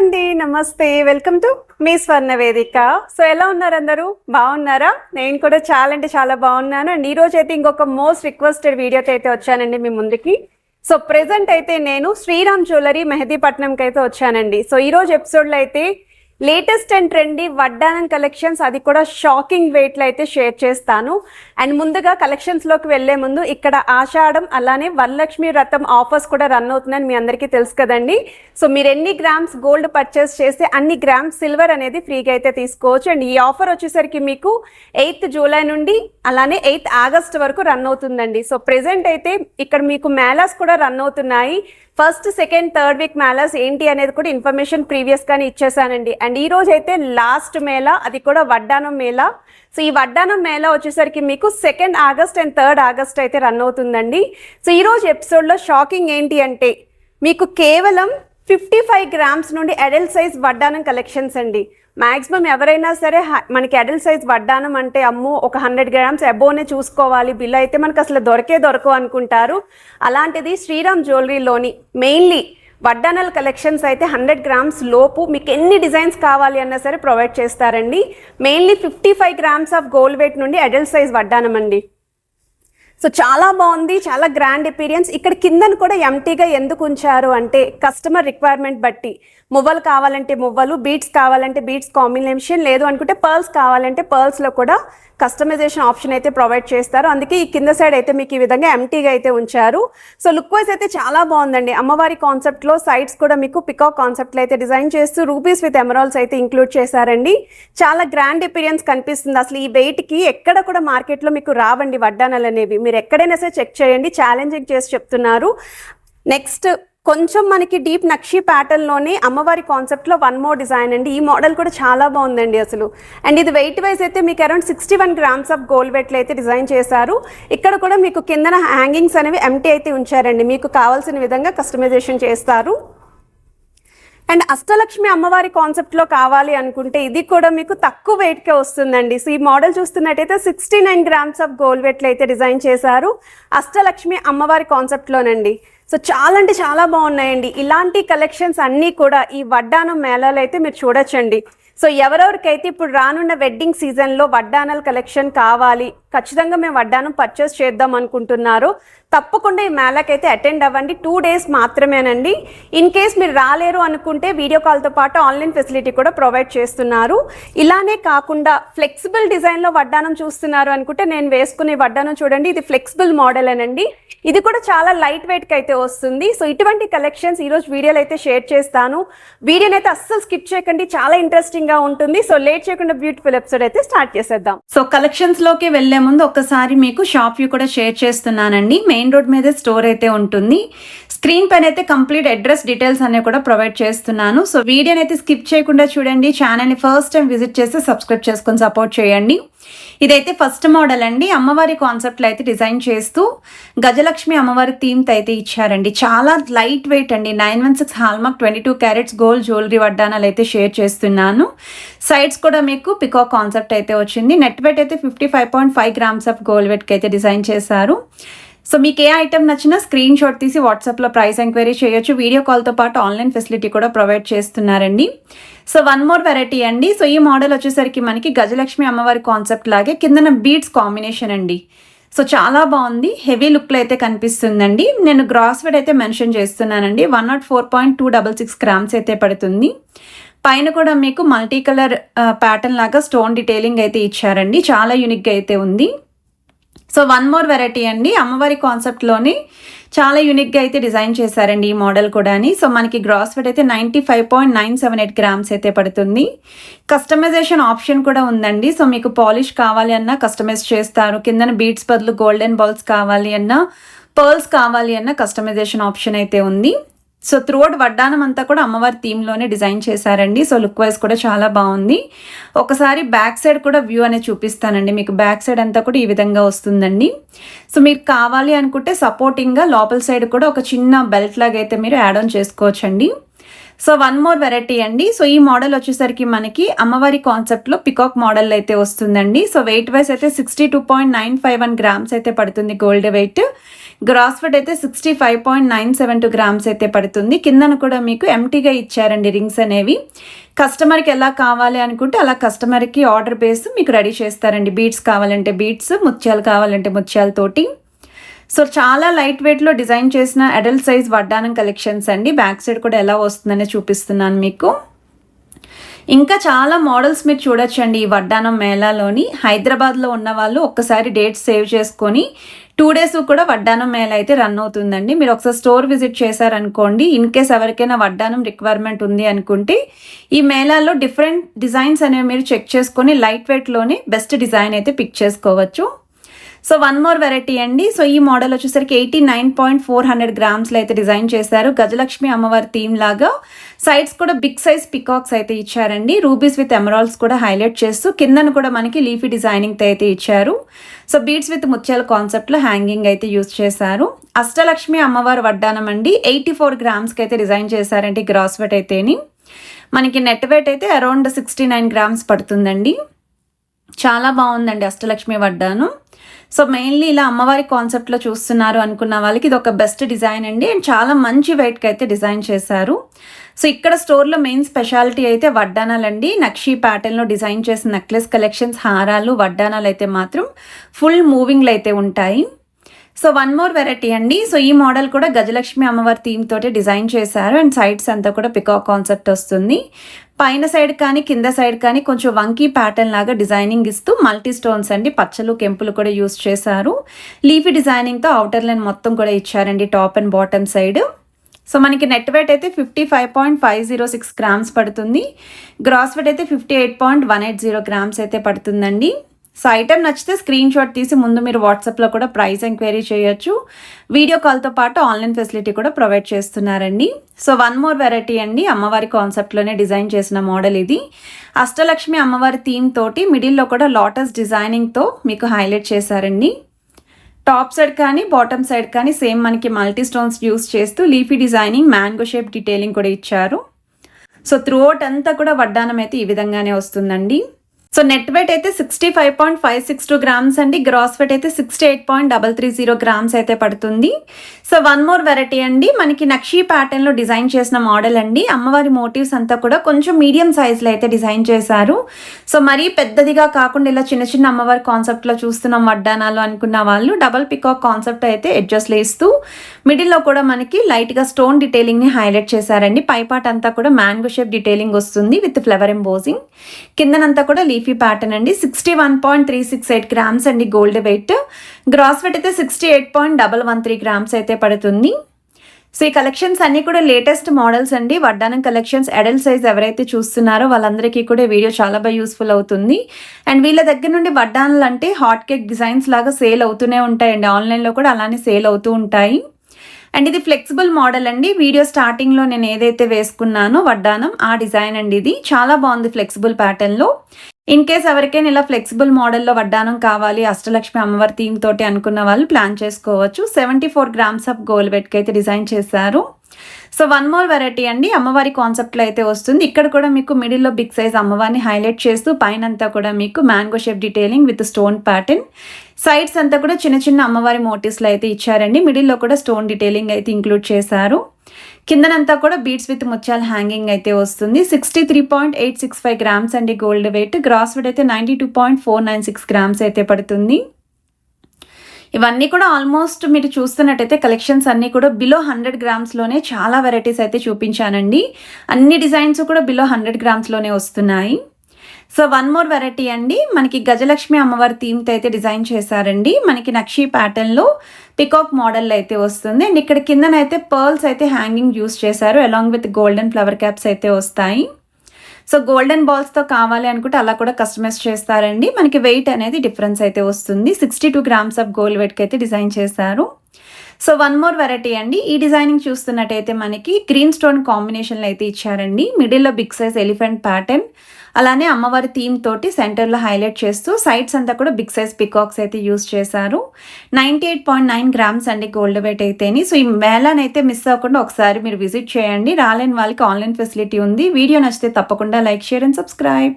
అండి నమస్తే. Welcome to me స్వర్ణ వేదిక. సో ఎలా ఉన్నారు అందరూ? బాగున్నారా? నేను కూడా చాలా అంటే చాలా బాగున్నాను. అండ్ ఈ అయితే ఇంకొక మోస్ట్ రిక్వెస్టెడ్ వీడియోతో అయితే వచ్చానండి మీ ముందుకి. సో ప్రెసెంట్ అయితే నేను శ్రీరామ్ జ్యువెలరీ మెహదీపట్నంకి అయితే వచ్చానండి. సో ఈ రోజు ఎపిసోడ్లో అయితే లేటెస్ట్ అండ్ ట్రెండీ వడ్డానం కలెక్షన్స్ అది కూడా షాకింగ్ వెయిట్లో అయితే షేర్ చేస్తాను. అండ్ ముందుగా కలెక్షన్స్లోకి వెళ్ళే ముందు ఇక్కడ ఆషాఢం అలానే వరలక్ష్మి వ్రతం ఆఫర్స్ కూడా రన్ అవుతున్నాయని మీ అందరికీ తెలుసు కదండి. సో మీరు ఎన్ని గ్రామ్స్ గోల్డ్ పర్చేస్ చేస్తే అన్ని గ్రామ్స్ సిల్వర్ అనేది ఫ్రీగా అయితే తీసుకోవచ్చు. అండ్ ఈ ఆఫర్ వచ్చేసరికి మీకు ఎయిత్ జూలై నుండి అలానే ఎయిత్ ఆగస్ట్ వరకు రన్ అవుతుందండి. సో ప్రెసెంట్ అయితే ఇక్కడ మీకు మేళాస్ కూడా రన్ అవుతున్నాయి. First second third week melas ఏంటి అనేది కూడా ఇన్ఫర్మేషన్ ప్రీవియస్గానే ఇచ్చేసానండి. అండ్ ఈ రోజు అయితే లాస్ట్ మేళా అది కూడా వడ్డానం మేళా. సో ఈ వడ్డానం మేళా వచ్చేసరికి మీకు second August and third August అయితే రన్ అవుతుందండి. సో ఈ రోజు ఎపిసోడ్లో షాకింగ్ ఏంటి అంటే మీకు కేవలం ఫిఫ్టీ ఫైవ్ గ్రామ్స్ నుండి అడల్ట్ సైజ్ వడ్డానం కలెక్షన్స్ అండి. మాక్సిమం ఎవరైనా సరే మనకి అడల్ట్ సైజ్ వడ్డానం అంటే అమ్మో ఒక హండ్రెడ్ గ్రామ్స్ అబోనే చూసుకోవాలి. బిల్ అయితే మనకు అసలు దొరకే దొరకవు అనుకుంటారు. అలాంటిది శ్రీరామ్ జ్యువెలరీలోని మెయిన్లీ వడ్డానల్ కలెక్షన్స్ అయితే హండ్రెడ్ గ్రామ్స్ లోపు మీకు ఎన్ని డిజైన్స్ కావాలి అన్నా సరే ప్రొవైడ్ చేస్తారండి. Mainly fifty five grams of gold weight నుండి అడల్ట్ సైజ్ వడ్డానం అండి. సో చాలా బాగుంది చాలా గ్రాండ్ ఎపీరియన్స్ ఇక్కడ కిందను కూడా ఎంటీగా ఎందుకు ఉంచారు అంటే కస్టమర్ రిక్వైర్మెంట్ బట్టి. మువ్వలు కావాలంటే మువ్వలు బీట్స్ కావాలంటే బీట్స్ కాంబినేషన్ లేదు అనుకుంటే పర్ల్స్ కావాలంటే పర్ల్స్లో కూడా కస్టమైజేషన్ ఆప్షన్ అయితే ప్రొవైడ్ చేస్తారు. అందుకే ఈ కింద సైడ్ అయితే మీకు ఈ విధంగా ఎంటీగా అయితే ఉంచారు. సో లుక్ వైజ్ అయితే చాలా బాగుందండి. అమ్మవారి కాన్సెప్ట్లో సైడ్స్ కూడా మీకు పికాక్ కాన్సెప్ట్లో అయితే డిజైన్ చేస్తూ రూపీస్ విత్ ఎమరాల్స్ అయితే ఇంక్లూడ్ చేశారండి. చాలా గ్రాండ్ ఎపీరియన్స్ కనిపిస్తుంది. అసలు ఈ వెయిట్కి ఎక్కడ కూడా మార్కెట్లో మీకు రావండి వడ్డానలు అనేవి. మీరు ఎక్కడైనా సరే చెక్ చేయండి ఛాలెంజింగ్ చేసి చెప్తున్నారు. నెక్స్ట్ కొంచెం మనకి డీప్ నక్షి ప్యాటర్న్లోనే అమ్మవారి కాన్సెప్ట్లో వన్ మోర్ డిజైన్ అండి. ఈ మోడల్ కూడా చాలా బాగుందండి అసలు. అండ్ ఇది వెయిట్ వైజ్ అయితే మీకు around sixty one grams of gold వెయిట్లో అయితే డిజైన్ చేశారు. ఇక్కడ కూడా మీకు కిందన హ్యాంగింగ్స్ అనేవి ఎంటీ అయితే ఉంచారండి. మీకు కావాల్సిన విధంగా కస్టమైజేషన్ చేస్తారు. అండ్ అష్టలక్ష్మి అమ్మవారి కాన్సెప్ట్లో కావాలి అనుకుంటే ఇది కూడా మీకు తక్కువ వెయిట్కే వస్తుందండి. సో ఈ మోడల్ చూస్తున్నట్టయితే sixty nine grams of gold వెట్లు అయితే డిజైన్ చేశారు. అష్టలక్ష్మి అమ్మవారి కాన్సెప్ట్లోనండి సో చాలా అంటే చాలా బాగున్నాయండి. ఇలాంటి కలెక్షన్స్ అన్నీ కూడా ఈ వడ్డానం మేళాలు అయితే మీరు చూడొచ్చండి. సో ఎవరెవరికైతే ఇప్పుడు రానున్న వెడ్డింగ్ సీజన్లో వడ్డానల్ కలెక్షన్ కావాలి ఖచ్చితంగా మేము వడ్డానం పర్చేస్ చేద్దాం అనుకుంటున్నారు. తప్పకుండా ఈ మేళాకైతే అటెండ్ అవ్వండి. టూ డేస్ మాత్రమేనండి. ఇన్ కేస్ మీరు రాలేరు అనుకుంటే వీడియో కాల్తో పాటు ఆన్లైన్ ఫెసిలిటీ కూడా ప్రొవైడ్ చేస్తున్నారు. ఇలానే కాకుండా ఫ్లెక్సిబుల్ డిజైన్లో వడ్డానం చూస్తున్నారు అనుకుంటే నేను వేసుకునే వడ్డానం చూడండి. ఇది ఫ్లెక్సిబుల్ మోడల్ అనండి. ఇది కూడా చాలా లైట్ వెయిట్కి అయితే వస్తుంది. సో ఇటువంటి కలెక్షన్స్ ఈరోజు వీడియోలు అయితే షేర్ చేస్తాను. వీడియోని అయితే అస్సలు స్కిప్ చేయకండి. చాలా ఇంట్రెస్టింగ్గా ఉంటుంది. సో లేట్ చేయకుండా బ్యూటిఫుల్ ఎపిసోడ్ అయితే స్టార్ట్ చేసేద్దాం. సో కలెక్షన్స్లోకి ముందు ఒక్కసారి మీకు షాప్ వ్యూ కూడా షేర్ చేస్తున్నానండి. మెయిన్ రోడ్ మీద స్టోర్ అయితే ఉంటుంది. స్క్రీన్ పైన అయితే కంప్లీట్ అడ్రస్ డీటెయిల్స్ అనేవి కూడా ప్రొవైడ్ చేస్తున్నాను. సో వీడియోని అయితే స్కిప్ చేయకుండా చూడండి. ఛానల్ని ఫస్ట్ టైం విజిట్ చేస్తే సబ్స్క్రైబ్ చేసుకొని సపోర్ట్ చేయండి. ఇదైతే ఫస్ట్ మోడల్ అండి. అమ్మవారి కాన్సెప్ట్లో అయితే డిజైన్ చేస్తూ గజలక్ష్మి అమ్మవారి థీమ్తో అయితే ఇచ్చారండి. చాలా లైట్ వెయిట్ అండి. Nine one six hallmark twenty two carats gold jewellery వడ్డానాలు అయితే షేర్ చేస్తున్నాను. సైడ్స్ కూడా మీకు పికాక్ కాన్సెప్ట్ అయితే వచ్చింది. నెట్ వెయిట్ అయితే fifty five point five grams of gold వెయిట్కి అయితే డిజైన్ చేశారు. సో మీకు ఏ ఐటమ్ నచ్చినా స్క్రీన్ షాట్ తీసి వాట్సాప్లో ప్రైస్ ఎంక్వైరీ చేయొచ్చు. వీడియో కాల్తో పాటు ఆన్లైన్ ఫెసిలిటీ కూడా ప్రొవైడ్ చేస్తున్నారండి. సో వన్ మోర్ వెరైటీ అండి. సో ఈ మోడల్ వచ్చేసరికి మనకి గజలక్ష్మి అమ్మవారి కాన్సెప్ట్ లాగే కిందన బీడ్స్ కాంబినేషన్ అండి. సో చాలా బాగుంది. హెవీ లుక్లో అయితే కనిపిస్తుందండి. నేను గ్రాస్ వెడ్ అయితే మెన్షన్ చేస్తున్నానండి. One naught four point two double six grams అయితే పడుతుంది. పైన కూడా మీకు మల్టీ కలర్ ప్యాటర్న్ లాగా స్టోన్ డీటెయిలింగ్ అయితే ఇచ్చారండి. చాలా యూనిక్గా అయితే ఉంది. సో వన్ మోర్ వెరైటీ అండి. అమ్మవారి కాన్సెప్ట్లోని చాలా యూనిక్గా అయితే డిజైన్ చేశారండి ఈ మోడల్ కూడా సో మనకి గ్రాస్ వెయిట్ అయితే ninety five point nine seven eight grams అయితే పడుతుంది. కస్టమైజేషన్ ఆప్షన్ కూడా ఉందండి. సో మీకు పాలిష్ కావాలి అన్నా కస్టమైజ్ చేస్తారు. కిందన బీట్స్ బదులు గోల్డెన్ బాల్స్ కావాలి అన్నా పర్ల్స్ కావాలి అన్న కస్టమైజేషన్ ఆప్షన్ అయితే ఉంది. సో త్రూఅవుట్ వడ్డానం అంతా కూడా అమ్మవారి థీమ్లోనే డిజైన్ చేశారండి. సో లుక్ వైజ్ కూడా చాలా బాగుంది. ఒకసారి బ్యాక్ సైడ్ కూడా వ్యూ అనేది చూపిస్తానండి. మీకు బ్యాక్ సైడ్ అంతా కూడా ఈ విధంగా వస్తుందండి. సో మీరు కావాలి అనుకుంటే సపోర్టింగ్గా లోపల సైడ్ కూడా ఒక చిన్న బెల్ట్ లాగా అయితే మీరు యాడ్ ఆన్ చేసుకోవచ్చండి. సో వన్ మోర్ వెరైటీ అండి. సో ఈ మోడల్ వచ్చేసరికి మనకి అమ్మవారి కాన్సెప్ట్లో పికాక్ మోడల్ అయితే వస్తుందండి. సో వెయిట్ వైజ్ అయితే sixty two point nine five one grams అయితే పడుతుంది గోల్డ్ వెయిట్. గ్రాస్ ఫుడ్ అయితే sixty five point nine seven two grams అయితే పడుతుంది. కిందన కూడా మీకు ఎంటీగా ఇచ్చారండి రింగ్స్ అనేవి. కస్టమర్కి ఎలా కావాలి అనుకుంటే అలా కస్టమర్కి ఆర్డర్ బేస్ మీకు రెడీ చేస్తారండి. బీట్స్ కావాలంటే బీట్స్ ముత్యాలు కావాలంటే ముత్యాలతోటి సో చాలా లైట్ వెయిట్లో డిజైన్ చేసిన అడల్ట్ సైజ్ వడ్డానం కలెక్షన్స్ అండి. బ్యాక్ సైడ్ కూడా ఎలా వస్తుందనే చూపిస్తున్నాను మీకు. ఇంకా చాలా మోడల్స్ మీరు చూడొచ్చండి ఈ వడ్డానం మేళాలోని. హైదరాబాద్లో ఉన్న వాళ్ళు ఒక్కసారి డేట్ సేవ్ చేసుకొని టూ డేస్ కూడా వడ్డానం మేళ అయితే రన్ అవుతుందండి. మీరు ఒకసారి స్టోర్ విజిట్ చేశారనుకోండి ఇన్ కేస్ ఎవరికైనా వడ్డానం రిక్వైర్మెంట్ ఉంది అనుకుంటే ఈ మేళాలో డిఫరెంట్ డిజైన్స్ అనేవి మీరు చెక్ చేసుకొని లైట్ వెయిట్లోనే బెస్ట్ డిజైన్ అయితే పిక్ చేసుకోవచ్చు. సో వన్ మోర్ వెరైటీ అండి. సో ఈ మోడల్ వచ్చేసరికి eighty nine point four hundred గ్రామ్స్లో అయితే డిజైన్ చేశారు. గజలక్ష్మి అమ్మవారి థీమ్ లాగా. సైడ్స్ కూడా బిగ్ సైజ్ పికాక్స్ అయితే ఇచ్చారండి. రూబీస్ విత్ ఎమరాల్స్ కూడా హైలైట్ చేస్తూ కిందను కూడా మనకి లీఫీ డిజైనింగ్తో అయితే ఇచ్చారు. సో బీడ్స్ విత్ ముత్యాల కాన్సెప్ట్లో హ్యాంగింగ్ అయితే యూస్ చేశారు. అష్టలక్ష్మి అమ్మవారు వడ్డానం అండి. ఎయిటీ ఫోర్ గ్రామ్స్కి అయితే డిజైన్ చేశారండి. గ్రాస్ వెట్ అయితేని. మనకి నెట్ వెయిట్ అయితే అరౌండ్ సిక్స్టీ నైన్ గ్రామ్స్ పడుతుందండి. చాలా బాగుందండి అష్టలక్ష్మి వడ్డాను. సో మెయిన్లీ ఇలా అమ్మవారి కాన్సెప్ట్లో చూస్తున్నారు అనుకున్న వాళ్ళకి ఇది ఒక బెస్ట్ డిజైన్ అండి. అండ్ చాలా మంచి వెయిట్కి అయితే డిజైన్ చేశారు. సో ఇక్కడ స్టోర్లో మెయిన్ స్పెషాలిటీ అయితే వడ్డానాలండి నక్షీ ప్యాటర్న్లో డిజైన్ చేసిన నెక్లెస్ కలెక్షన్స్ హారాలు వడ్డానాలు అయితే మాత్రం ఫుల్ మూవింగ్లు అయితే ఉంటాయి. సో వన్ మోర్ వెరైటీ అండి. సో ఈ మోడల్ కూడా గజలక్ష్మి అమ్మవారి థీమ్ తోటి డిజైన్ చేశారు. అండ్ సైడ్స్ అంతా కూడా పికా కాన్సెప్ట్ వస్తుంది. పైన సైడ్ కానీ కింద సైడ్ కానీ కొంచెం వంకీ ప్యాటర్న్ లాగా డిజైనింగ్ ఇస్తూ మల్టీ స్టోన్స్ అండి. పచ్చలు కెంపులు కూడా యూస్ చేశారు. లీఫీ డిజైనింగ్తో అవుటర్ లైన్ మొత్తం కూడా ఇచ్చారండి top and bottom side. So మనకి నెట్ వెయిట్ అయితే fifty five point five zero six grams పడుతుంది. గ్రాస్ వెయిట్ అయితే fifty eight point one eight zero grams అయితే పడుతుందండి. సో ఐటెం నచ్చితే స్క్రీన్ షాట్ తీసి ముందు మీరు వాట్సాప్లో కూడా ప్రైస్ ఎంక్వైరీ చేయొచ్చు. వీడియో కాల్తో పాటు ఆన్లైన్ ఫెసిలిటీ కూడా ప్రొవైడ్ చేస్తున్నారండి. సో వన్ మోర్ వెరైటీ అండి. అమ్మవారి కాన్సెప్ట్లోనే డిజైన్ చేసిన మోడల్ ఇది. అష్టలక్ష్మి అమ్మవారి థీమ్ తోటి మిడిల్లో కూడా లోటస్ డిజైనింగ్తో మీకు హైలైట్ చేశారండి. టాప్ సైడ్ కానీ బాటమ్ సైడ్ కానీ సేమ్ మనకి మల్టీ స్టోన్స్ యూస్ చేస్తూ leafy designing mango shape detailing కూడా ఇచ్చారు. సో త్రూఅవుట్ అంతా కూడా వడ్డానం అయితే ఈ విధంగానే వస్తుందండి. సో నెట్ వెయిట్ అయితే sixty five point five six two grams అండి. గ్రాస్ వెయిట్ అయితే sixty eight point double three zero grams అయితే పడుతుంది. సో వన్ మోర్ వెరైటీ అండి. మనకి నక్షీ ప్యాటర్న్లో డిజైన్ చేసిన మోడల్ అండి. అమ్మవారి మోటివ్స్ అంతా కూడా కొంచెం మీడియం సైజ్లో అయితే డిజైన్ చేశారు. సో మరీ పెద్దదిగా కాకుండా ఇలా చిన్న చిన్న అమ్మవారి కాన్సెప్ట్లో చూస్తున్నాం వడ్డానాలు అనుకున్న వాళ్ళు. డబల్ పికాక్ కాన్సెప్ట్ అయితే అడ్జస్ట్ వేస్తూ మిడిల్లో కూడా మనకి లైట్గా స్టోన్ డీటెయిలింగ్ని హైలైట్ చేశారండి. పైపాట్ అంతా కూడా మ్యాంగో షేప్ డీటెయిలింగ్ వస్తుంది విత్ ఫ్లవర్ ఎంబోజింగ్ కిందనంతా కూడా లీఫీ ప్యాటర్న్ అండి. Sixty one point three six eight grams అండి గోల్డ్ వెయిట్. గ్రాస్ వెయిట్ అయితే sixty eight point double one three grams అయితే పడుతుంది. సో ఈ కలెక్షన్స్ అన్నీ కూడా లేటెస్ట్ మోడల్స్ అండి. వడ్డానం కలెక్షన్స్ అడల్ట్ సైజ్ ఎవరైతే చూస్తున్నారో వాళ్ళందరికీ కూడా వీడియో చాలా బాగా యూస్ఫుల్ అవుతుంది. అండ్ వీళ్ళ దగ్గర నుండి వడ్డానాలు అంటే హాట్ కేక్ డిజైన్స్ లాగా సేల్ అవుతూనే ఉంటాయండి. ఆన్లైన్లో కూడా అలానే సేల్ అవుతూ ఉంటాయి. అండ్ ఇది ఫ్లెక్సిబుల్ మోడల్ అండి. వీడియో స్టార్టింగ్లో నేను ఏదైతే వేసుకున్నానో వడ్డానం ఆ డిజైన్ అండి ఇది. చాలా బాగుంది ఫ్లెక్సిబుల్ ప్యాటర్న్లో. ఇన్ కేస్ ఎవరికైనా ఇలా ఫ్లెక్సిబుల్ మోడల్లో వడ్డానం కావాలి అష్టలక్ష్మి అమ్మవారి థీమ్ తోటి అనుకున్న వాళ్ళు ప్లాన్ చేసుకోవచ్చు. Seventy four grams of gold వెట్కి అయితే డిజైన్ చేశారు. సో వన్ మోర్ వెరైటీ అండి. అమ్మవారి కాన్సెప్ట్లో అయితే వస్తుంది. ఇక్కడ కూడా మీకు మిడిల్లో బిగ్ సైజ్ అమ్మవారిని హైలైట్ చేస్తూ పైన అంతా కూడా మీకు mango shape detailing with stone pattern sides అంతా కూడా చిన్న చిన్న అమ్మవారి మోటివ్స్లో అయితే ఇచ్చారండి. మిడిల్లో కూడా స్టోన్ డీటెయిలింగ్ అయితే ఇంక్లూడ్ చేశారు. కిందనంతా కూడా బీట్స్ విత్ ముత్యాల హ్యాంగింగ్ అయితే వస్తుంది. Sixty three point eight six five grams అండి గోల్డ్ వెయిట్ గ్రాస్ వెయిట్ అయితే ninety two point four nine six grams అయితే పడుతుంది. ఇవన్నీ కూడా ఆల్మోస్ట్ మీరు చూస్తున్నట్టయితే కలెక్షన్స్ అన్నీ కూడా బిలో హండ్రెడ్ గ్రామ్స్లోనే చాలా వెరైటీస్ అయితే చూపించానండి. అన్ని డిజైన్స్ కూడా బిలో హండ్రెడ్ గ్రామ్స్లోనే వస్తున్నాయి. సో వన్ మోర్ వెరైటీ అండి. మనకి గజలక్ష్మి అమ్మవారి థీమ్తో అయితే డిజైన్ చేశారండి. మనకి నక్షీ ప్యాటర్న్లో పికాక్ మోడల్ అయితే వస్తుంది. అండ్ ఇక్కడ కిందనైతే పర్ల్స్ అయితే హ్యాంగింగ్ యూస్ చేశారు. Along with golden flower caps అయితే వస్తాయి. సో గోల్డెన్ బాల్స్తో కావాలి అనుకుంటే అలా కూడా కస్టమైజ్ చేస్తారండి. మనకి వెయిట్ అనేది డిఫరెన్స్ అయితే వస్తుంది. Sixty two grams of gold వెయిట్కి అయితే డిజైన్ చేశారు. సో వన్ మోర్ వెరైటీ అండి. ఈ డిజైనింగ్ చూస్తున్నట్టయితే మనకి గ్రీన్ స్టోన్ కాంబినేషన్లో అయితే ఇచ్చారండి. మిడిల్లో బిగ్ సైజ్ ఎలిఫెంట్ ప్యాటర్న్ అలానే అమ్మవారి థీమ్ తోటి సెంటర్లో హైలైట్ చేస్తూ సైడ్స్ అంతా కూడా బిగ్ సైజ్ పికాక్స్ అయితే యూస్ చేశారు. Ninety eight point nine grams అండి గోల్డ్ వెయిట్ అయితేని. సో ఈ మేళాని అయితే మిస్ అవ్వకుండా ఒకసారి మీరు విజిట్ చేయండి. రాలేని వాళ్ళకి ఆన్లైన్ ఫెసిలిటీ ఉంది. వీడియో నచ్చితే తప్పకుండా లైక్ షేర్ అండ్ సబ్స్క్రైబ్